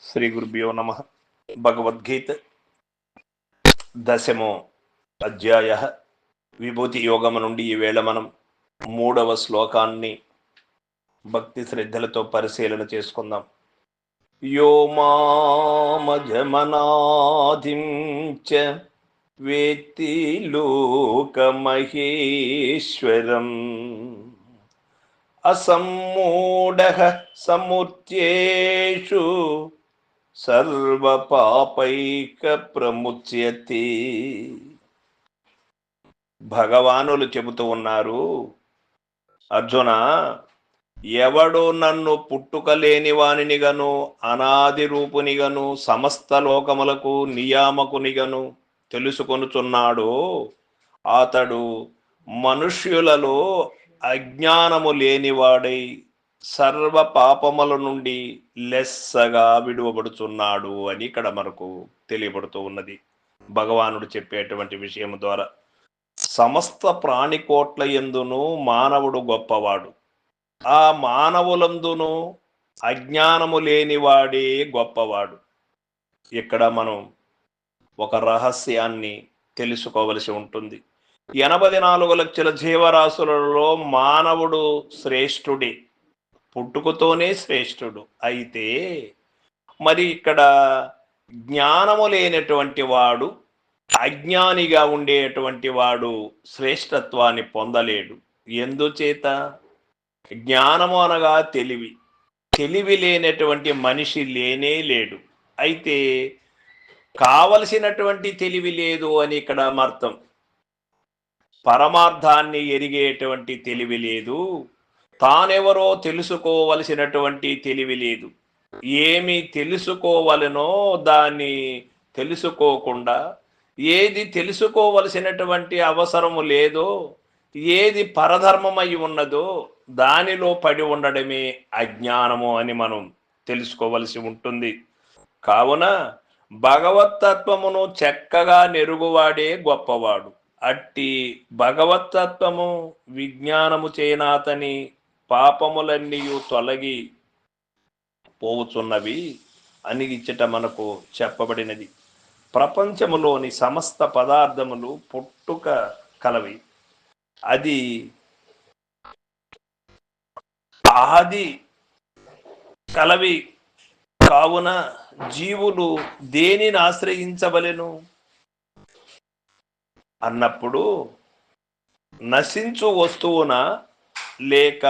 శ్రీ గురుభ్యో నమ. భగవద్గీత దశమో అధ్యాయ విభూతి యోగము నుండి ఈవేళ మనం మూడవ శ్లోకాన్ని భక్తి శ్రద్ధలతో పరిశీలన చేసుకుందాం. యో మామజమనాధిం చ వేత్తి లోకమహేశ్వరం. అసమ్మూఢ సముచ్యేషు సర్వపాపైక ప్రముచ్యతి భగవానులు చెబుతూ ఉన్నారు అర్జున ఎవడు నన్ను పుట్టుకలేని వానినిగను అనాది రూపునిగను సమస్త లోకములకు నియామకునిగను తెలుసుకొనుచున్నాడో అతడు మనుష్యులలో అజ్ఞానము లేనివాడై సర్వ పాపముల నుండి లెస్సగా విడువబడుచున్నాడు అని ఇక్కడ మనకు తెలియబడుతూ ఉన్నది. భగవానుడు చెప్పేటువంటి విషయం ద్వారా సమస్త ప్రాణికోట్ల ఎందును మానవుడు గొప్పవాడు. ఆ మానవులందును అజ్ఞానము లేనివాడే గొప్పవాడు. ఇక్కడ మనం ఒక రహస్యాన్ని తెలుసుకోవలసి ఉంటుంది. ఎనభై నాలుగు లక్షల జీవరాశులలో మానవుడు శ్రేష్ఠుడే. పుట్టుకతోనే శ్రేష్ఠుడు. అయితే మరి ఇక్కడ జ్ఞానము లేనటువంటి వాడు అజ్ఞానిగా ఉండేటువంటి వాడు శ్రేష్టత్వాన్ని పొందలేడు. ఎందుచేత? జ్ఞానము అనగా తెలివి. తెలివి లేనటువంటి మనిషి లేనే లేడు. అయితే కావలసినటువంటి తెలివి లేదు అని ఇక్కడ అర్థం. పరమార్థాన్ని ఎరిగేటువంటి తెలివి లేదు. తానెవరో తెలుసుకోవలసినటువంటి తెలివి లేదు. ఏమి తెలుసుకోవలనో దాన్ని తెలుసుకోకుండా ఏది తెలుసుకోవలసినటువంటి అవసరము లేదో ఏది పరధర్మమై ఉన్నదో దానిలో పడి ఉండడమే అజ్ఞానము అని మనం తెలుసుకోవలసి ఉంటుంది. కావున భగవత్తత్వమును చక్కగా నెరుగువాడే గొప్పవాడు. అట్టి భగవత్తత్వము విజ్ఞానము చేనాతని పాపములన్నీ తొలగి పోవుచున్నవి అని ఇచ్చట మనకు చెప్పబడినది. ప్రపంచములోని సమస్త పదార్థములు పుట్టుక కలవి. అది ఆది కలవి కావున జీవులు దేనిని ఆశ్రయించవలెను? అన్నప్పుడు నశించు వస్తువున లేక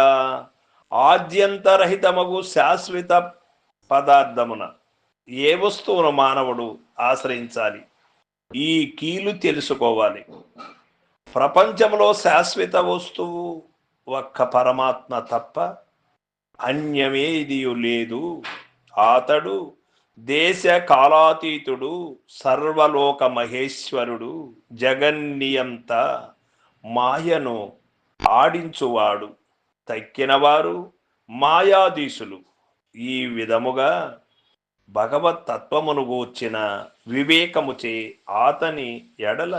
ఆద్యంతరహితమగు శాశ్వత పదార్థమున ఏ వస్తువును మానవుడు ఆశ్రయించాలి? ఈ కీలు తెలుసుకోవాలి. ప్రపంచంలో శాశ్వత వస్తువు ఒక్క పరమాత్మ తప్ప అన్యమేది లేదు. అతడు దేశ కాలాతీతుడు సర్వలోక మహేశ్వరుడు జగన్నియంత మాయను ఆడించువాడు తక్కినవారు మాయాధీశులు ఈ విధముగా భగవత్ తత్వమును గూర్చిన వివేకముచే ఆతని ఎడల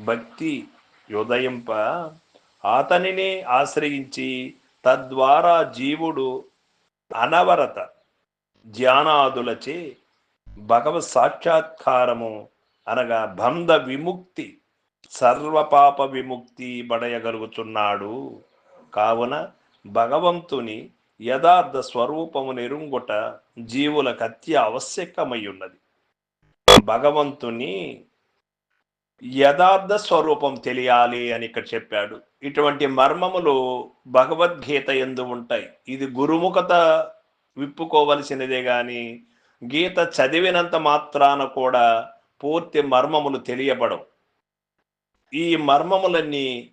భక్తి యుదయింప ఆతనినే ఆశ్రయించి తద్వారా జీవుడు అనవరత ధ్యానాదులచే భగవత్ సాక్షాత్కారము అనగా బంధ విముక్తి సర్వపాప విముక్తి బడయగలుగుతున్నాడు. కావున భగవంతుని యథార్థ స్వరూపము నెరుంగుట జీవులకు అత్య ఆవశ్యకమై ఉన్నది భగవంతుని యథార్థ స్వరూపం తెలియాలి అని ఇక్కడ చెప్పాడు. ఇటువంటి మర్మములు భగవద్గీత ఎందు ఉంటాయి. ఇది గురుముఖత విప్పుకోవలసినదే గాని గీత చదివినంత మాత్రాన కూడా పూర్తి మర్మములు తెలియబడవు. ఈ మర్మములన్నీ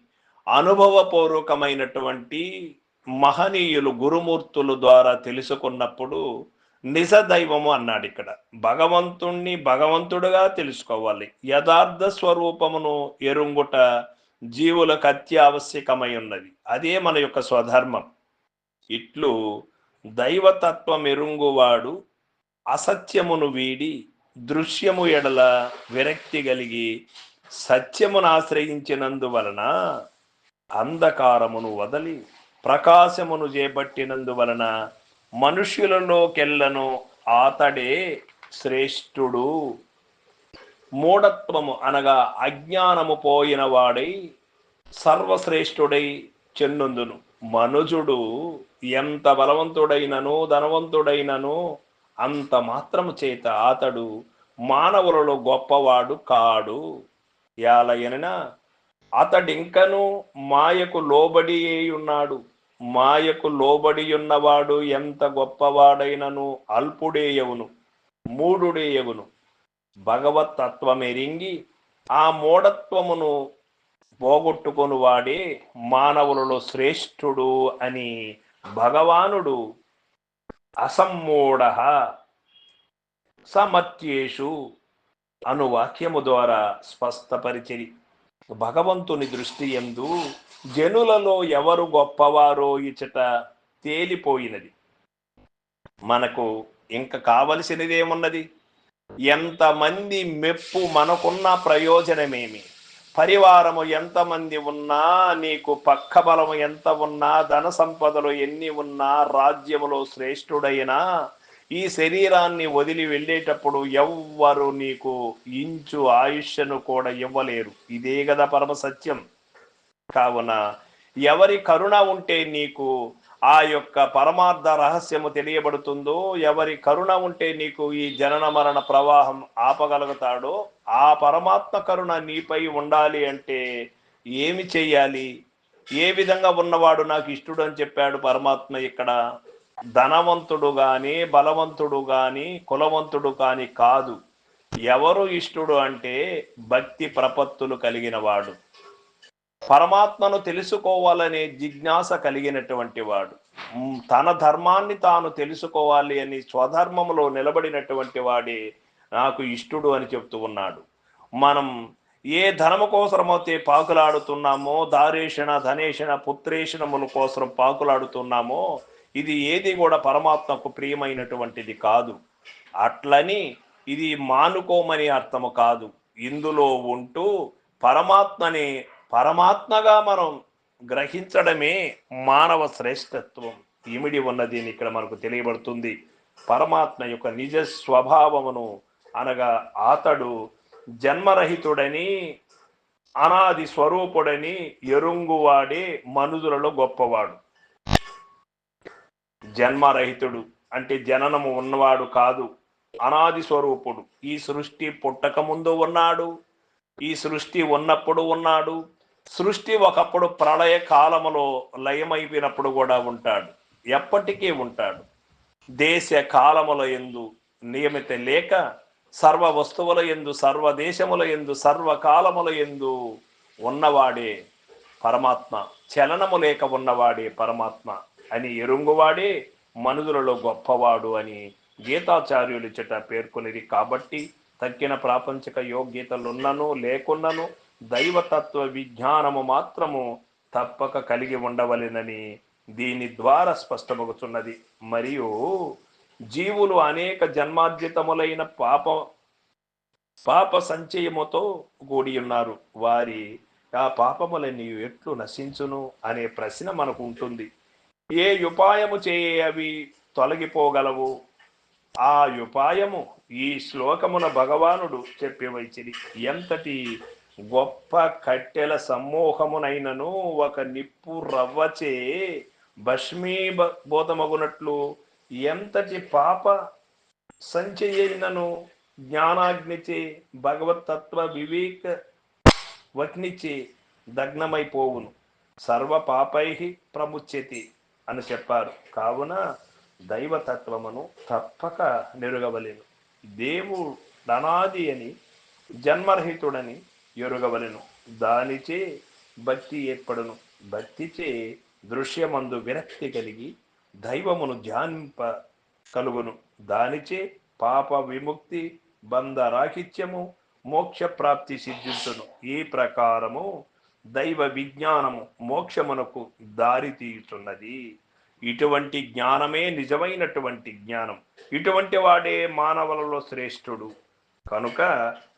అనుభవపూర్వకమైనటువంటి మహనీయులు గురుమూర్తుల ద్వారా తెలుసుకున్నప్పుడు నిజ దైవము అన్నాడు ఇక్కడ. భగవంతుణ్ణి భగవంతుడుగా తెలుసుకోవాలి. యథార్థ స్వరూపమును ఎరుంగుట జీవులకు అత్యావశ్యకమై ఉన్నది. అదే మన యొక్క స్వధర్మం. ఇట్లు దైవతత్వం ఎరుంగువాడు అసత్యమును వీడి దృశ్యము ఎడల విరక్తి కలిగి సత్యమును ఆశ్రయించినందువలన అంధకారమును వదలి ప్రకాశమును చేపట్టినందువలన మనుష్యులలోకెల్లను అతడే శ్రేష్ఠుడు. మూఢత్వము అనగా అజ్ఞానము పోయిన వాడై సర్వశ్రేష్ఠుడై చెన్నుందును. మనుజుడు ఎంత బలవంతుడైనను ధనవంతుడైనను అంత మాత్రము చేత అతడు మానవులలో గొప్పవాడు కాడు. యాలయన అతడింకను మాయకు లోబడి ఉన్నాడు మాయకు లోబడి ఉన్నవాడు ఎంత గొప్పవాడైనను అల్పుడేయవును మూడుడేయవును భగవత్ తత్వమెరింగి ఆ మూఢత్వమును పోగొట్టుకొని వాడే మానవులలో శ్రేష్ఠుడు అని భగవానుడు అసమ్మూఢ సమత్యేషు అను వాక్యము ద్వారా స్పష్టపరిచిరి. భగవంతుని దృష్టి ఎందు జనులలో ఎవరు గొప్పవారో ఇచ్చట తేలిపోయినది. మనకు ఇంకా కావలసినదేమున్నది? ఎంతమంది మెప్పు మనకున్న ప్రయోజనమేమి? పరివారము ఎంతమంది ఉన్నా నీకు పక్క బలము ఎంత ఉన్నా ధన సంపదలు ఎన్ని ఉన్నా రాజ్యములో శ్రేష్ఠుడైనా ఈ శరీరాన్ని వదిలి వెళ్ళేటప్పుడు ఎవ్వరు నీకు ఇంచు ఆయుష్యను కూడా ఇవ్వలేరు. ఇదే కదా పరమ సత్యం. కావున ఎవరి కరుణ ఉంటే నీకు ఆ యొక్క పరమార్థ రహస్యము తెలియబడుతుందో ఎవరి కరుణ ఉంటే నీకు ఈ జనన మరణ ప్రవాహం ఆపగలుగుతాడో ఆ పరమాత్మ కరుణ నీపై ఉండాలి అంటే ఏమి చెయ్యాలి ఏ విధంగా ఉన్నవాడు నాకు ఇష్టడు అని చెప్పాడు పరమాత్మ ఇక్కడ? ధనవంతుడు గాని బలవంతుడు గాని కులవంతుడు కాని కాదు. ఎవరు ఇష్టడు అంటే భక్తి ప్రపత్తులు కలిగిన వాడు. పరమాత్మను తెలుసుకోవాలనే జిజ్ఞాస కలిగినటువంటి వాడు. తన ధర్మాన్ని తాను తెలుసుకోవాలి అని స్వధర్మములో నిలబడినటువంటి వాడే నాకు ఇష్టుడు అని చెప్తూ ఉన్నాడు. మనం ఏ ధనము కోసమైతే పాకులాడుతున్నామో దారేషణ ధనేషణ పుత్రేషణముల కోసం పాకులాడుతున్నామో ఇది ఏది కూడా పరమాత్మకు ప్రియమైనటువంటిది కాదు. అట్లని ఇది మానుకోమని అర్థము కాదు. ఇందులో ఉంటూ పరమాత్మని పరమాత్మగా మనం గ్రహించడమే మానవ శ్రేష్టత్వం. ఇమిడి ఉన్నది అని ఇక్కడ మనకు తెలియబడుతుంది. పరమాత్మ యొక్క నిజ స్వభావమును అనగా అతడు జన్మరహితుడని అనాది స్వరూపుడని ఎరుంగువాడే మనుజులలో గొప్పవాడు. జన్మరహితుడు అంటే జననము ఉన్నవాడు కాదు అనాది స్వరూపుడు. ఈ సృష్టి పుట్టక ముందు ఉన్నాడు ఈ సృష్టి ఉన్నప్పుడు ఉన్నాడు సృష్టి ఒకప్పుడు ప్రళయ కాలములో లయమైపోయినప్పుడు కూడా ఉంటాడు ఎప్పటికీ ఉంటాడు. దేశ కాలముల ఎందు నియమిత లేక సర్వ వస్తువుల ఎందు సర్వ దేశముల ఎందు సర్వకాలముల ఎందు ఉన్నవాడే పరమాత్మ. చలనము లేక ఉన్నవాడే పరమాత్మ. అని ఎరుంగువాడే మనుదులలో గొప్పవాడు అని గీతాచార్యులు చెట పేర్కొనిది కాబట్టి తక్కిన ప్రాపంచిక యోగ్యతలున్నను లేకున్నను దైవతత్వ విజ్ఞానము మాత్రము తప్పక కలిగి ఉండవలెనని దీని ద్వారా స్పష్టమవుతున్నది మరియు జీవులు అనేక జన్మార్జితములైన పాప పాప సంచయముతో కూడి ఉన్నారు వారి ఆ పాపములన్నీ ఎట్లు నశించును అనే ప్రశ్న మనకు ఉంటుంది. ఏ ఉపాయము చేయ అవి తొలగిపోగలవు? ఆ ఉపాయము ఈ శ్లోకమున భగవానుడు చెప్పివచ్చిది ఎంతటి గొప్ప కట్టెల సమ్మోహమునైనను ఒక నిప్పు రవ్వచే భస్మీభూతమగునట్లు ఎంతటి పాప సంచయైనను జ్ఞానాగ్నిచే భగవతత్వ వివేక వగ్నిచే దగ్నమైపోవును. సర్వ పాపై ప్రముచ్యతి. అని చెప్పారు. కావున దైవతత్వమును తప్పక నెరుగవలేను. దేవుడు అనాది అని జన్మరహితుడని ఎరుగవలెను. దానిచే భక్తి ఏర్పడును. భక్తిచే దృశ్యమందు విరక్తి కలిగి దైవమును ధ్యానింప కలుగును. దానిచే పాప విముక్తి బంధ రాహిత్యము మోక్ష ప్రాప్తి సిద్ధించును. ఈ ప్రకారము దైవ విజ్ఞానము మోక్షమునకు దారి తీయుచున్నది. ఇటువంటి జ్ఞానమే నిజమైనటువంటి జ్ఞానం. ఇటువంటి వాడే మానవులలో శ్రేష్ఠుడు. కనుక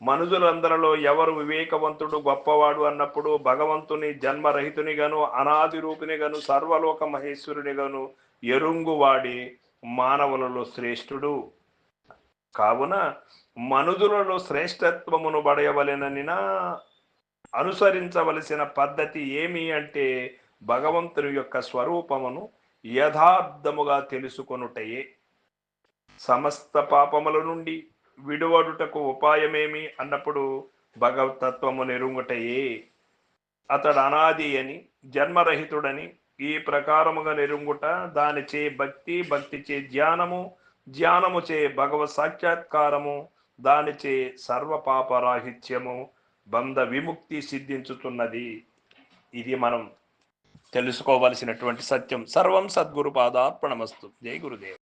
మనుషులందరిలో ఎవరు వివేకవంతుడు గొప్పవాడు అన్నప్పుడు భగవంతుని జన్మరహితునిగాను అనాది రూపినిగాను సర్వలోక మహేశ్వరునిగాను ఎరుంగువాడే మానవులలో శ్రేష్ఠుడు. కావున మనుజులలో శ్రేష్టత్వమును బడయవలెననినా అనుసరించవలసిన పద్ధతి ఏమి అంటే భగవంతుని యొక్క స్వరూపమును యథార్థముగా తెలుసుకొనుటయే. సమస్త పాపముల నుండి విడువడుటకు ఉపాయమేమి అన్నప్పుడు భగవతత్వము నెరుంగుటయే. అతడు అనాది అని జన్మరహితుడని ఈ ప్రకారముగా నెరుంగుట దానిచే భక్తి భక్తిచే ధ్యానము ధ్యానము చే భగవత్ సాక్షాత్కారము దానిచే సర్వపాపరాహిత్యము బంధ విముక్తి సిద్ధించుతున్నది. ఇది మనం తెలుసుకోవలసినటువంటి సత్యం. సర్వం సద్గురు పాదార్పణమస్తు. జై గురుదేవ్.